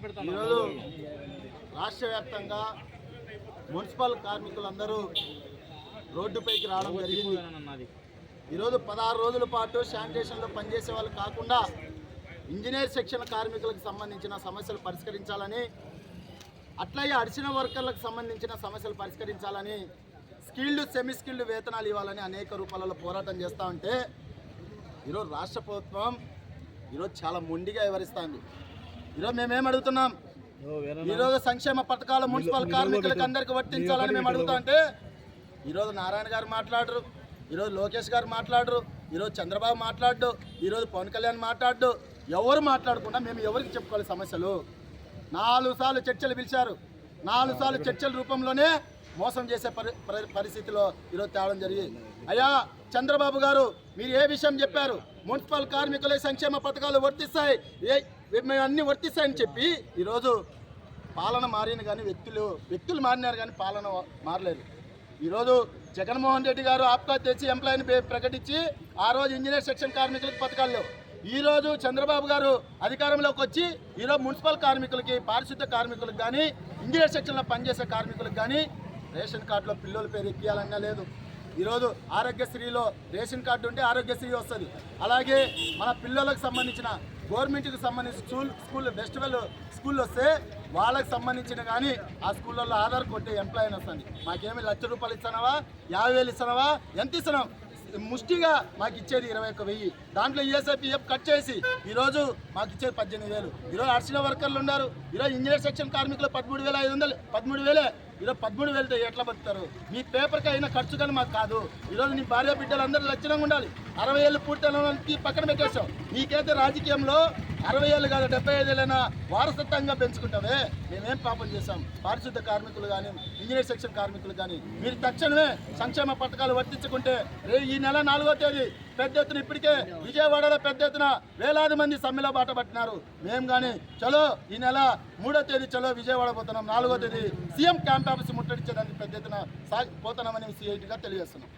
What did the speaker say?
ఈరోజు రాష్ట్ర వ్యాప్తంగా మున్సిపల్ కార్మికులందరూ రోడ్డుపైకి రావడం జరిగింది. ఈరోజు పదహారు రోజుల పాటు శానిటేషన్లో పనిచేసే వాళ్ళు కాకుండా ఇంజనీర్ సెక్షన్ కార్మికులకు సంబంధించిన సమస్యలు పరిష్కరించాలని అట్లాగే అడిసిన వర్కర్లకు సంబంధించిన సమస్యలు పరిష్కరించాలని స్కిల్డ్ సెమీ స్కిల్డ్ వేతనాలు ఇవ్వాలని అనేక రూపాలలో పోరాటం చేస్తూ ఉంటే ఈరోజు రాష్ట్ర ప్రభుత్వం ఈరోజు చాలా మొండిగా వివరిస్తుంది ఈరోజు మేమేం అడుగుతున్నాం? ఈరోజు సంక్షేమ పథకాలు మున్సిపల్ కార్మికులకు అందరికీ వర్తించాలని మేము అడుగుతా అంటే ఈరోజు నారాయణ గారు మాట్లాడరు ఈరోజు లోకేష్ గారు మాట్లాడరు ఈరోజు చంద్రబాబు మాట్లాడు ఈరోజు పవన్ కళ్యాణ్ మాట్లాడు ఎవరు మాట్లాడకుండా మేము ఎవరికి చెప్పుకోవాలి సమస్యలు? నాలుగు సార్లు చర్చలు పిలిచారు. నాలుగు సార్లు చర్చల రూపంలోనే మోసం చేసే పరి పరి- పరిస్థితిలో ఈరోజు తేవడం జరిగింది. అయ్యా చంద్రబాబు గారు మీరు ఏ విషయం చెప్పారు? మున్సిపల్ కార్మికుల సంక్షేమ పథకాలు వర్తిస్తాయి. ఏ మేము అన్ని వర్తిస్తాయని చెప్పి ఈరోజు పాలన మారిన కానీ వ్యక్తులు వ్యక్తులు మారినారు కానీ పాలన మారలేదు. ఈరోజు జగన్మోహన్ రెడ్డి గారు ఆప్కా తెచ్చి ఎంప్లాయీని ప్రకటించి ఆ రోజు ఇంజనీర్ సెక్షన్ కార్మికులకు పథకాలు లేవు. ఈ రోజు చంద్రబాబు గారు అధికారంలోకి వచ్చి ఈరోజు మున్సిపల్ కార్మికులకి పారిశుద్ధ కార్మికులకు కానీ ఇంజనీర్ సెక్షన్లో పనిచేసే కార్మికులకు కానీ రేషన్ కార్డులో పిల్లల పేరు ఎక్కియాలన్నా లేదు. ఈరోజు ఆరోగ్యశ్రీలో రేషన్ కార్డు ఉంటే ఆరోగ్యశ్రీ వస్తుంది. అలాగే మన పిల్లలకు సంబంధించిన గవర్నమెంట్కి సంబంధించిన స్కూల్ స్కూల్ ఫెస్టివల్ స్కూల్ వస్తే వాళ్ళకి సంబంధించిన కానీ ఆ స్కూళ్ళల్లో ఆధార్ కొట్టే ఎంప్లాయీ వస్తుంది. మాకేమి లక్ష రూపాయలు ఇస్తున్నావా యాభై వేలు ఇస్తున్నావా ఎంత ఇస్తున్నాం? ముష్టిగా మాకు ఇచ్చేది ఇరవై ఒక్క వెయ్యి. దాంట్లో ఈఎస్ఐపిఎఫ్ కట్ చేసి ఈరోజు మాకు ఇచ్చేది పద్దెనిమిది వేలు. ఈరోజు అర్చిన వర్కర్లు ఉన్నారు. ఈరోజు ఇంజనీర్ సెక్షన్ కార్మికులు పదమూడు వేల ఐదు వందలు పదమూడు వేలే. ఈరోజు పదమూడు వేలతో ఎట్లా బతుకుతారు? మీ పేపర్కి అయిన ఖర్చు కానీ మాకు కాదు. ఈరోజు నీ భార్య బిడ్డలు అందరూ లక్షణంగా ఉండాలి. అరవై ఏళ్ళు పూర్తి పక్కన పెట్టేశావు. నీకైతే రాజకీయంలో అరవై ఏళ్ళు కాదు డెబ్బై ఐదు ఏళ్ళైనా వారసత్వంగా పెంచుకుంటావే మేమేం పాపం చేశాం? పారిశుద్ధ కార్మికులు కానీ ఇంజనీర్ సెక్షన్ కార్మికులు కానీ మీరు తక్షణమే సంక్షేమ పథకాలు వర్తించుకుంటే రే ఈ నెల నాలుగో తేదీ పెద్ద ఎత్తున ఇప్పటికే విజయవాడలో పెద్ద ఎత్తున వేలాది మంది సమ్మెలో బాట పట్టినారు. మేము కానీ చలో ఈ నెల మూడో తేదీ చలో విజయవాడ పోతున్నాం. నాలుగో తేదీ సీఎం క్యాంప్ ఆఫీస్ ముట్టడించేదానికి పెద్ద ఎత్తున సాగి పోతున్నామని సిఐటిగా తెలియజేస్తున్నాం.